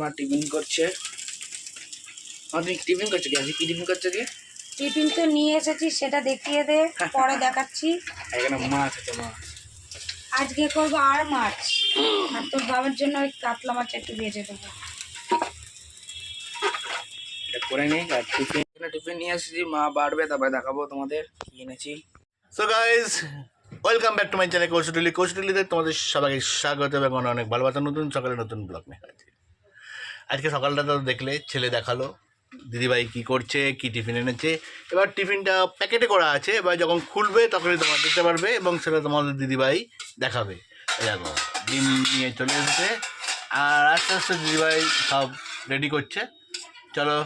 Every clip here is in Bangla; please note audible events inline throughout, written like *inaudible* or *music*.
মা টিফিন করছে। মা তুমি টিফিন করছ কি? আজকে কি টিফিন করছ কি টিফিন তো নিয়ে এসেছি সেটা দেখিয়ে দে পরে দেখাচ্ছি। এখানে মাছ আছে মাছ। আজকে করব আর মাছ। আর তোর বাবার জন্য ওই কাতলা মাছ একটু ভেজে দেবো। এটা করে নিই আর টিফিন এখানে টিফিন নিয়ে এসেছি। মা বাড়বে তারপরে দেখাবো তোমাদের কি এনেছি। So guys welcome back to my channel Kaushtuli কৌশটুলিতে তোমাদের সবাইকে স্বাগত এবং অনেক ভালোবাসা। নতুন সকালে নতুন ব্লগ নিয়ে হাজির। আজকে সকালটা তো দেখলে, ছেলে দেখাল, দিদিভাই কি করছে, কি টিফিন এনেছে। এবার টিফিনটা প্যাকেটে করা আছে, এবার যখন খুলবে তখনই তোমার দেখতে পারবে এবং সেটা তোমাদের দিদিভাই দেখাবে। দেখো, ডিম নিয়ে চলে এসেছে, আর আস্তে আস্তে দিদিভাই সব রেডি করছে। চলো,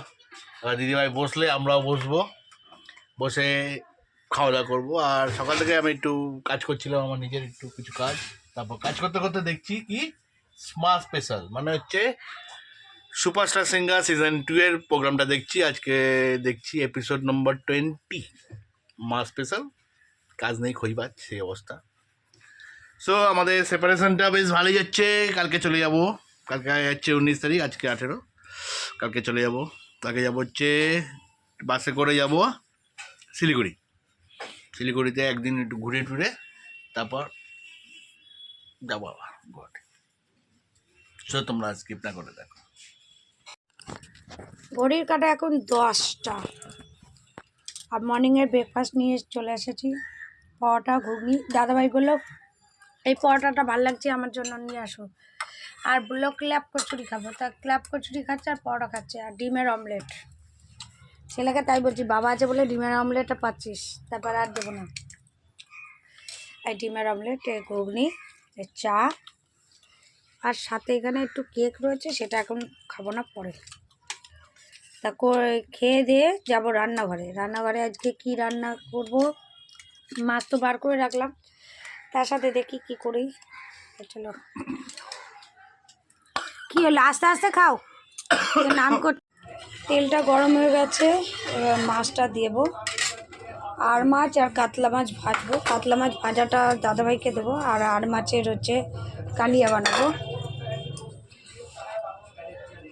এবার দিদিভাই বসলে আমরাও বসবো। বসে খাওয়া দাওয়া করব, আর সকাল থেকে আমি একটু কাজ করছিলাম, আমার নিজের একটু কিছু কাজ। তারপর কাজ করতে করতে দেখছি কি স্মার্ট স্পেশাল মানে হচ্ছে সুপারস্টার সিঙ্গার সিজন টু এর প্রোগ্রামটা দেখছি। আজকে দেখছি এপিসোড নম্বর টোয়েন্টি মা স্পেশাল কাজ নেই খইবাজ সেই অবস্থা। সো আমাদের সেপারেশনটা বেশ ভালোই যাচ্ছে। কালকে চলে যাব। কালকে যাচ্ছে উনিশ তারিখ, আজকে আঠেরো। কালকে চলে যাব। তাকে যাব হচ্ছে, বাসে করে যাব শিলিগুড়ি। শিলিগুড়িতে একদিন একটু ঘুরে টুরে, তারপর যাব আবার গুয়াহাটি। সো তোমরা স্কিপ না করে দেখো। ঘড়ির কাটা এখন দশটা। আর মর্নিংয়ের ব্রেকফাস্ট নিয়ে চলে এসেছি। পরোটা, ঘুগনি। দাদাভাই বলল, এই পরোটাটা ভালো লাগছে, আমার জন্য নিয়ে আসো। আর বলল ক্ল্যাপ কচুরি খাব। তা ক্ল্যাপ কচুরি খাচ্ছে আর পরোটা খাচ্ছে আর ডিমের অমলেট ছেলেকে তাই বলছি, বাবা আছে বলে ডিমের অমলেটটা পাচ্ছিস, তারপর আর দেবো না। এই ডিমের অমলেট ঘুগনি চা। আর সাথে এখানে একটু কেক রয়েছে, সেটা এখন খাব না পরে। তা খেয়ে দিয়ে যাব রান্নাঘরে। রান্নাঘরে আজকে কি রান্না করব? মাছ তো বার করে রাখলাম। তার সাথে দেখি কি করি। চলো। কি হলো? আস্তে আস্তে খাও। নাম কর তেলটা গরম হয়ে গেছে। এবার মাছটা দেবো। আর মাছ আর কাতলা মাছ ভাজবো। কাতলা মাছ ভাজাটা দাদাভাইকে দেবো। আর আর মাছের হচ্ছে কালিয়া বানাবো।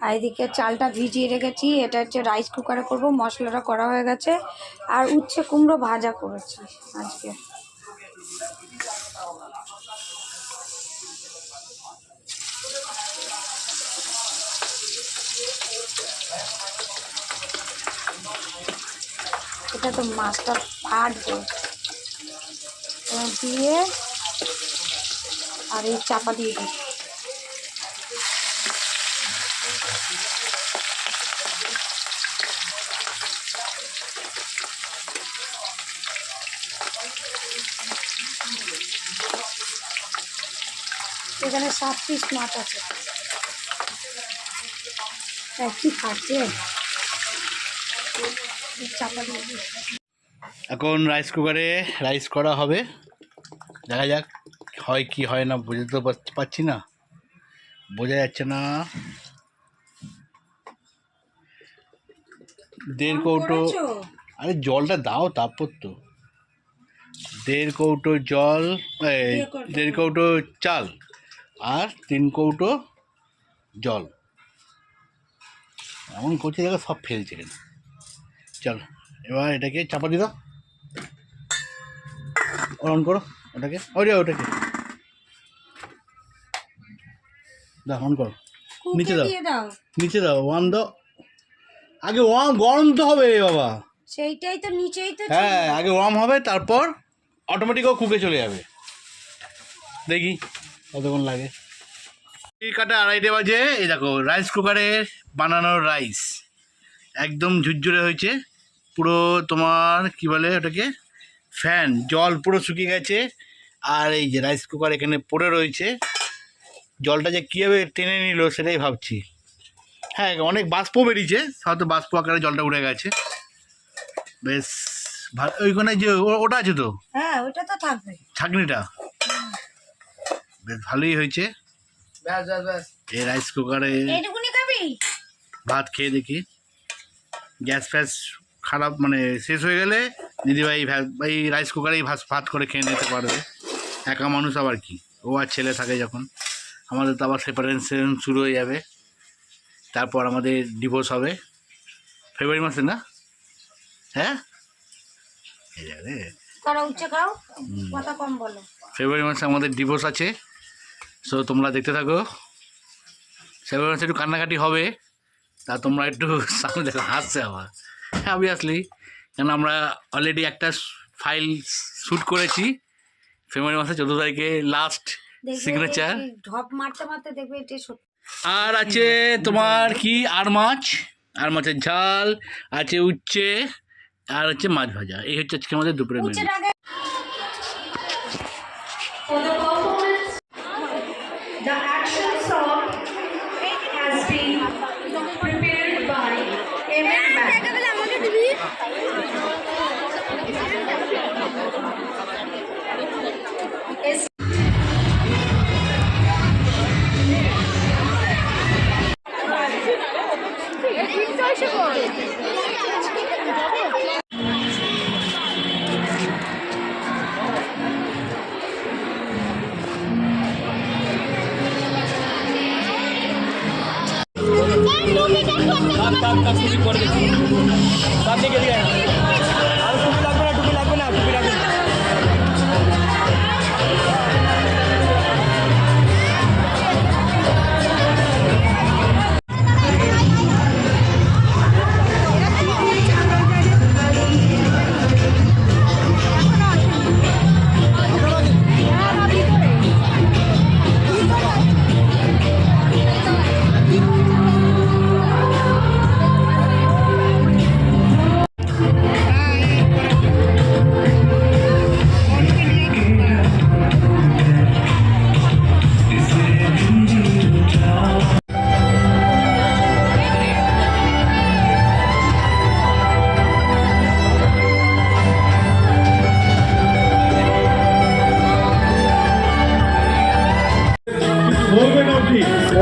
আর এদিকে চালটা ভিজিয়ে রেখেছি। এটা হচ্ছে রাইস কুকারে করব, মশলাটা করা হয়ে গেছে। আর উচ্ছে কুমড়ো ভাজা করেছি আজকে। এটা তো মাছটা ফাটবে দিয়ে আর এই চাপা দিয়ে দিই এখানে সাত পিস মাছ আছে। কি খাচ্ছে। এখন রাইস কুকারে রাইস করা হবে। দেখা যাক হয় কি হয় না বুঝতে তো পারছি- না। বোঝা যাচ্ছে না। দেড় কৌটো আরে জলটা দাও তারপর তো। দেড় কৌটো জল। দেড় কৌটো চাল। আর তিন কৌটো জল। এমন করছে দেখো সব ফেলছে কেন চল এবার এটাকে চাপা দিয়ে দাও। অন করো ওটাকে। ওরে ওটাকে। দাও অন করো। নিচে দাও। নিচে দাও ওয়ান দাও। আগে ওয়াম গরম তো হবে বাবা। সেইটাই তো নিচেই তো হ্যাঁ আগে ওয়ার্ম হবে তারপর অটোমেটিক ও কুকে চলে যাবে। দেখি। কতক্ষণ লাগে? এই কাটা আড়াইটে বাজে এই দেখো রাইস কুকারে বানানো রাইস একদম ঝুরঝুরে হয়েছে। পুরো তোমার কি বলে ওটাকে? ফ্যান জল পুরো শুকিয়ে গেছে। আর এই যে রাইস কুকার এখানে পড়ে রয়েছে। জলটা যে কীভাবে টেনে নিল সেটাই ভাবছি। হ্যাঁ অনেক বাষ্প বেরিয়েছে। হয়তো বাষ্প আকারে জলটা উঠে গেছে। বেশ ভালো ওইখানে যে ও- ওটা আছে তো? হ্যাঁ ওইটা তো থাকবে। ছাঁকনিটা? বেশ ভালোই হয়েছে। এই রাইস কুকারে ভাত খেয়ে দেখি। গ্যাস ফ্যাস খারাপ মানে শেষ হয়ে গেলে দিদিভাই ভ্যা- এই রাইস কুকারেই ভাত ভাত করে খেয়ে নিতে পারবে। একা মানুষ আবার কি? ও আর ছেলে থাকে যখন। আমাদের তো আবার সেপারেশন শুরু হয়ে যাবে। তারপর আমাদের ডিভোর্স হবে। ফেব্রুয়ারি মাসে না? হ্যাঁ? রে। তারা উচ্চে খাও কথা কম বলো। ফেব্রুয়ারি মাসে আমাদের ডিভোর্স আছে। সো তোমরা দেখতে থাকো। মাসে একটু কান্নাকাটি হবে। তা তোমরা একটু *laughs* সামনে দেখো হাসছে আবার। হ্যাঁ অবভিয়াসলি কেন আমরা অলরেডি একটা ফাইল শ্যুট করেছি। ফেব্রুয়ারি মাসে চোদ্দ তারিখে লাস্ট সিগনেচার ঢপ মারতে মারতে দেখবে এটি আর আছে তোমার কি? আর মাছ। আর মাছের ঝাল। আছে উচ্ছে। আর হচ্ছে মাছ ভাজা। এই হচ্ছে আজকে আমাদের দুপুরের মেনু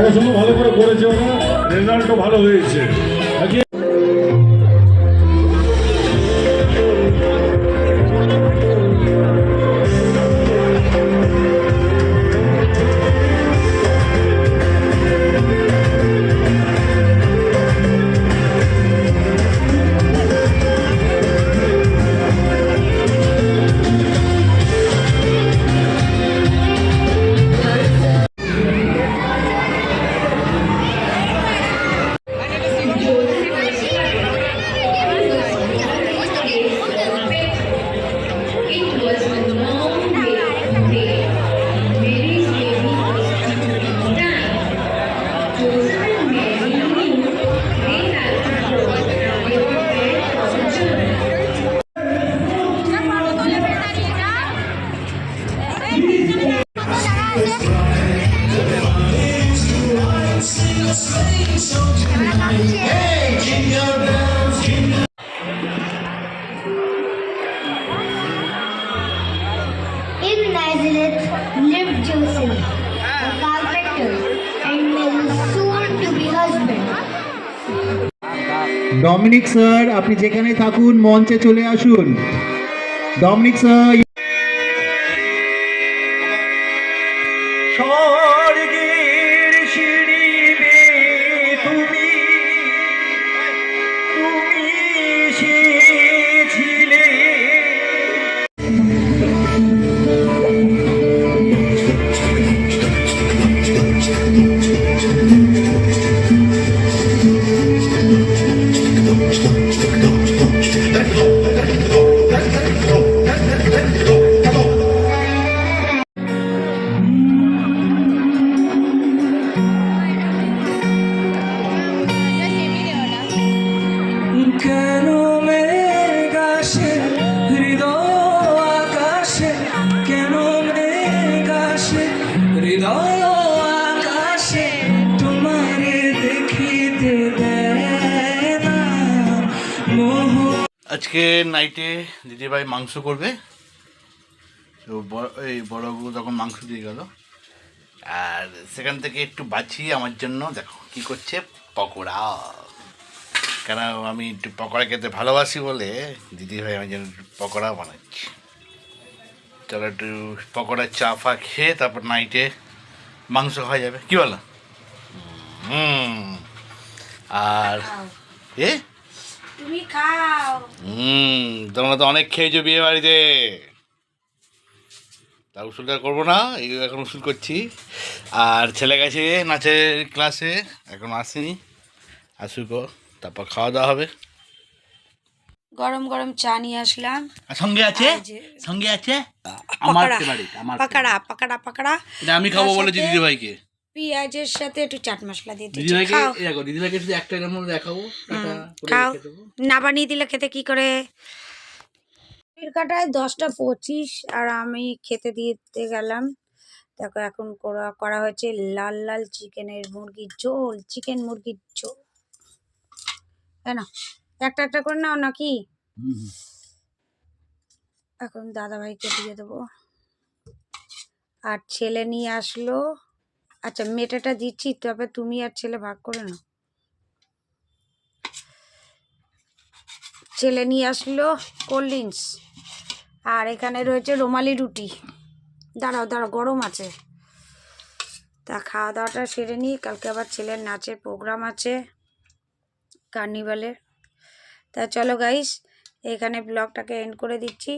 পড়াশোনা ভালো করে করেছে ওরা। রেজাল্টও ভালো হয়েছে। In Nazareth lived Joseph, a carpenter, and Mary's soon-to-be husband. Dominic sir আপনি যেখানে থাকুন মঞ্চে চলে আসুন ডমিনিক স্যার আজকে নাইটে দিদিভাই মাংস করবে। তো বড়- এই বড়বাবু তখন মাংস দিয়ে গেল। আর সেখান থেকে একটু বাঁচিয়ে আমার জন্য দেখো কি করছে পকোড়া। কেন আমি একটু পকোড়া খেতে ভালোবাসি বলে দিদিভাই আমার জন্য একটু পকোড়া বানাচ্ছি। চলো একটু পকোড়া চা ফা খেয়ে তারপর নাইটে মাংস খাওয়া যাবে। কি বলো? হুম। আর এ? তুমি খাও। হুম তোমরা তো অনেক খেয়েছো বিয়ে বাড়িতে তা উসুলটা করব না এই এখন উসুল করছি। আর ছেলে গেছে নাচের ক্লাসে এখন আসেনি। আসুক তারপর খাওয়া দাওয়া হবে। গরম গরম চা নিয়ে আসলাম। আর সঙ্গে আছে? সঙ্গে আছে? আমার পাকোড়া ফেভারিট আমার পাকড়া পাকড়া পাকড়া। এটা আমি খাব বলে দিদি দিদিভাইকে। পেঁয়াজের সাথে একটু চাট মশলা দিয়ে খাও। এই দেখো দিদিভাইকে শুধু একটা এর মধ্যে দেখাবো খাও। না বানিয়ে দিলে খেতে কি করে? কাটায় দশটা পঁচিশ আর আমি খেতে দিতে গেলাম। দেখো এখন করা করা হয়েছে লাল লাল চিকেনের মুরগির ঝোল চিকেন মুরগির ঝোল। তাই না? একটা একটা করে নাও নাকি। এখন দাদাভাইকে দিয়ে দেবো। আর ছেলে নিয়ে আসলো। আচ্ছা মেটেটা দিচ্ছি তবে তুমি আর ছেলে ভাগ করে নাও। ছেলে নিয়ে আসলো কোল্ড ড্রিঙ্কস। আর এখানে রয়েছে রুমালি রুটি। দাঁড়াও দাঁড়াও গরম আছে। তা খাওয়া দাওয়াটা সেরে নিই। কালকে আবার ছেলের নাচের প্রোগ্রাম আছে কার্নিভালের তা চলো গাইস এখানে ব্লগটাকে এন্ড করে দিচ্ছি।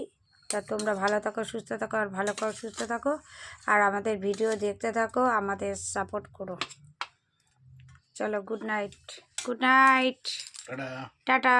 তা তোমরা ভালো থাকো সুস্থ থাকো আর ভালো করো সুস্থ থাকো। আর আমাদের ভিডিও দেখতে থাকো আমাদের সাপোর্ট করো। চলো গুড নাইট গুড নাইট টাটা। টাটা।